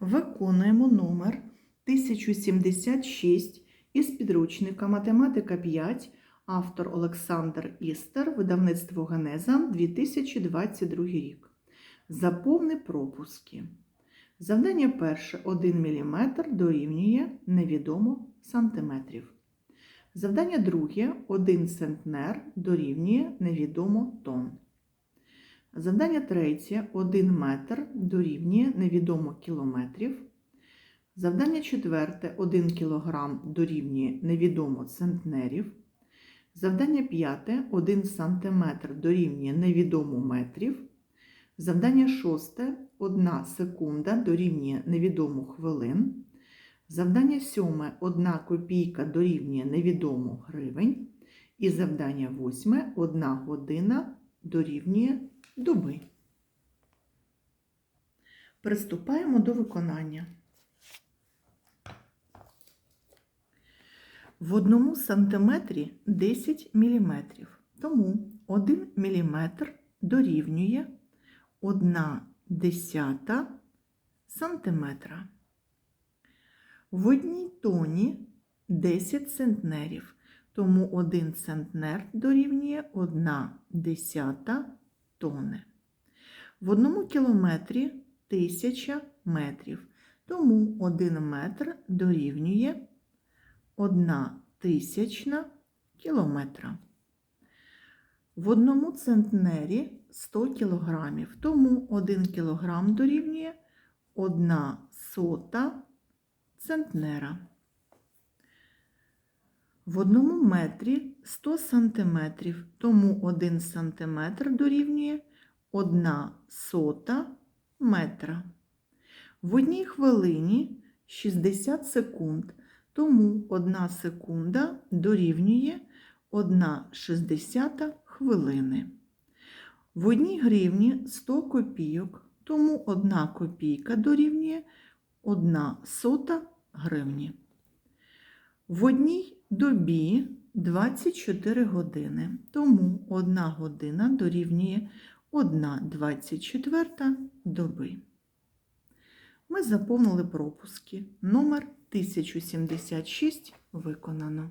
Виконуємо номер 1076 із підручника Математика 5, автор Олександр Істер, видавництво Генеза 2022 рік. Заповни пропуски. Завдання перше 1 мм дорівнює невідомо сантиметрів. Завдання друге 1 центнер дорівнює невідомо тонн. Завдання третє 1 метр дорівнює невідомо кілометрів. Завдання четверте 1 кілограм дорівнює невідомо центнерів. Завдання п'яте 1 сантиметр дорівнює невідомо метрів. Завдання шосте 1 секунда дорівнює невідомо хвилин. Завдання сьоме 1 копійка дорівнює невідомо гривень. І завдання восьме 1 година дорівнює доби. Приступаємо до виконання. В одному сантиметрі 10 міліметрів. Тому 1 міліметр дорівнює 1 десята сантиметра. В одній тоні 10 центнерів, тому 1 центнер дорівнює 1 десята тони. В одному кілометрі 1000 метрів, тому 1 метр дорівнює 1 тисячна кілометра. В одному центнері 100 кілограмів, тому 1 кілограм дорівнює 1 сота центнера. В одному метрі 100 сантиметрів, тому 1 сантиметр дорівнює 1 сота метра. В одній хвилині 60 секунд, тому 1 секунда дорівнює 1 шістдесята хвилини. В одній гривні 100 копійок, тому 1 копійка дорівнює 1 сота гривні. В одній добі 24 години, тому 1 година дорівнює 1,24 доби. Ми заповнили пропуски. Номер 1076 виконано.